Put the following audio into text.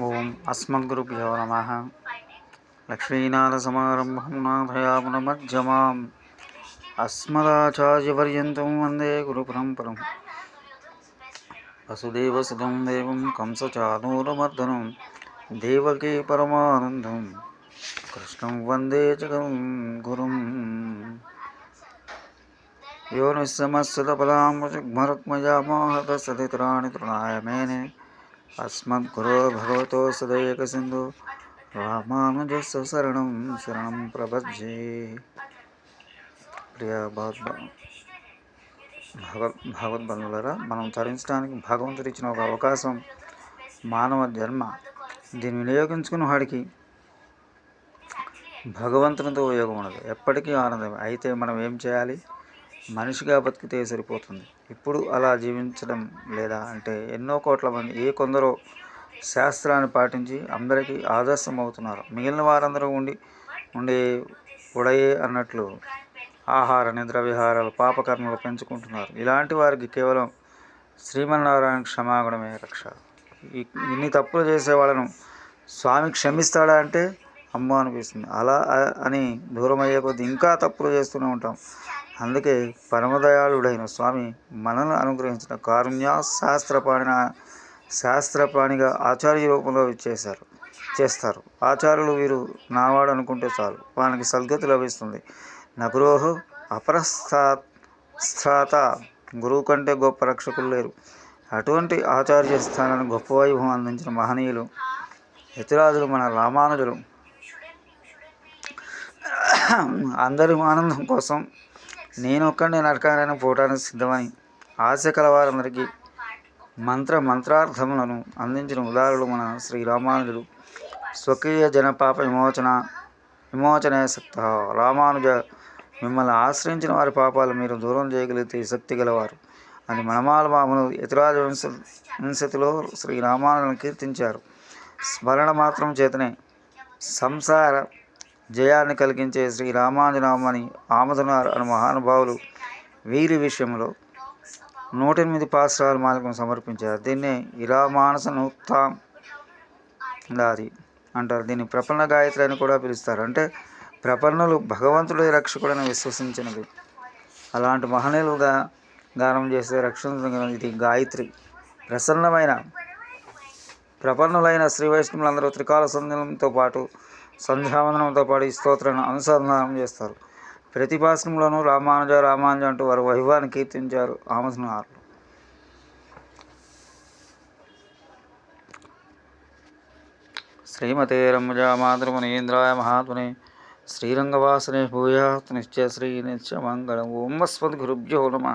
ఓం అస్మద్గురుభ్యో నమ లక్ష్మీనాథసమారంభం నాథయామునమజ్జమాం అస్మదాచార్యపర్యంతం వందే గురుపరంపరం వసుదేవసుతం దేవం కంసచానూరమర్దనం దేవకీ పరమానందం కృష్ణం వందే జగం గురుం यो निःसमस्सुतपलाम्बुजग्मरुक्मजामोहत सदितराणि तृणाय मेने అస్మద్గురో భగవతో సదైక సింధు రామానుజస్ శరణం శరణం ప్రభజ్జే ప్రియ భగవద్ భగవద్బంధులరా మనం తరించడానికి భగవంతుడు ఇచ్చిన ఒక అవకాశం మానవ జన్మ. దీన్ని వినియోగించుకున్న వాడికి భగవంతునితో ఉపయోగం ఉండదు. ఎప్పటికీ ఆనందం అయితే మనం ఏం చేయాలి? మనిషిగా బతికితే సరిపోతుంది. ఇప్పుడు అలా జీవించడం లేదా అంటే ఎన్నో కోట్ల మంది ఏ కొందరో శాస్త్రాన్ని పాటించి అందరికీ ఆదర్శం అవుతున్నారు. మిగిలిన వారందరూ ఉండి ఉండే ఉడయే అన్నట్లు ఆహార నిద్ర విహారాలు పాపకర్మలు పెంచుకుంటున్నారు. ఇలాంటి వారికి కేవలం శ్రీమన్నారాయణ క్షమాగుణమే రక్ష. ఇన్ని తప్పులు చేసే వాళ్ళను స్వామి క్షమిస్తాడా అంటే అమ్మ అనిపిస్తుంది. అలా అని దూరం అయ్యే కొద్దీ ఇంకా తప్పులు చేస్తూనే ఉంటాం. అందుకే పరమదయాళుడైన స్వామి మనల్ని అనుగ్రహించిన కారుణ్య శాస్త్రపాణిన శాస్త్రపాణిగా ఆచార్య రూపంలో చేశారు చేస్తారు. ఆచార్యులు వీరు నావాడు అనుకుంటే చాలు. వానికి సద్గతి లభిస్తుంది. నగురోహు అపరస్థా స్థాత గురువు కంటే గొప్ప రక్షకులు లేరు. అటువంటి ఆచార్య స్థానాన్ని గొప్ప వైభవం అందించిన మహనీయులు యతిరాజులు మన రామానుజులు. అందరి ఆనందం కోసం నేను ఒక్కడిని నరకాన్ని పోవటానికి సిద్ధమని ఆశ కలవారందరికీ మంత్ర మంత్రార్థములను అందించిన ఉదారులు మన శ్రీ రామానుజులు స్వకీయ జనపాప విమోచన విమోచనే శక్త రామానుజ మిమ్మల్ని ఆశ్రయించిన వారి పాపాలు మీరు దూరం చేయగలిగితే శక్తి గలవారు. అని మనమాల బాబును యతిరాజ వంశ వంశతిలో శ్రీ రామానుజులను కీర్తించారు. స్మరణ మాత్రం చేతనే సంసార జయాన్ని కలిగించే శ్రీ రామాంజనామని ఆమదనారు అని మహానుభావులు వీరి విషయంలో నూట ఎనిమిది పాశ్రాలు మాలకం సమర్పించారు. దీన్నే ఇలా మానస నూక్తాం దాది అంటారు. దీన్ని ప్రపన్న గాయత్రి అని కూడా పిలుస్తారు. అంటే ప్రపన్నులు భగవంతుడే రక్షకుడని విశ్వసించినది. అలాంటి మహనీయులుగా దానం చేసే రక్షణ ఇది గాయత్రి. ప్రసన్నమైన ప్రపన్నులైన శ్రీ వైష్ణవులందరూ త్రికాల సంధ్యంతో పాటు సంధ్యావందనంతో పాటు ఈ స్తోత్రాన్ని అనుసంధానం చేస్తారు. ప్రతి భాషంలోనూ రామానుజ రామానుజ అంటూ వారి వైభవాన్ని కీర్తించారు ఆమసనారులు శ్రీమతే రమ్జా మాతృమునీంద్రాయ మహాత్ముని శ్రీరంగవాసనే భూయాత్ నిశ్చయ శ్రీ నిత్య మంగళం ఓం అస్మద్గురుభ్యో నమ.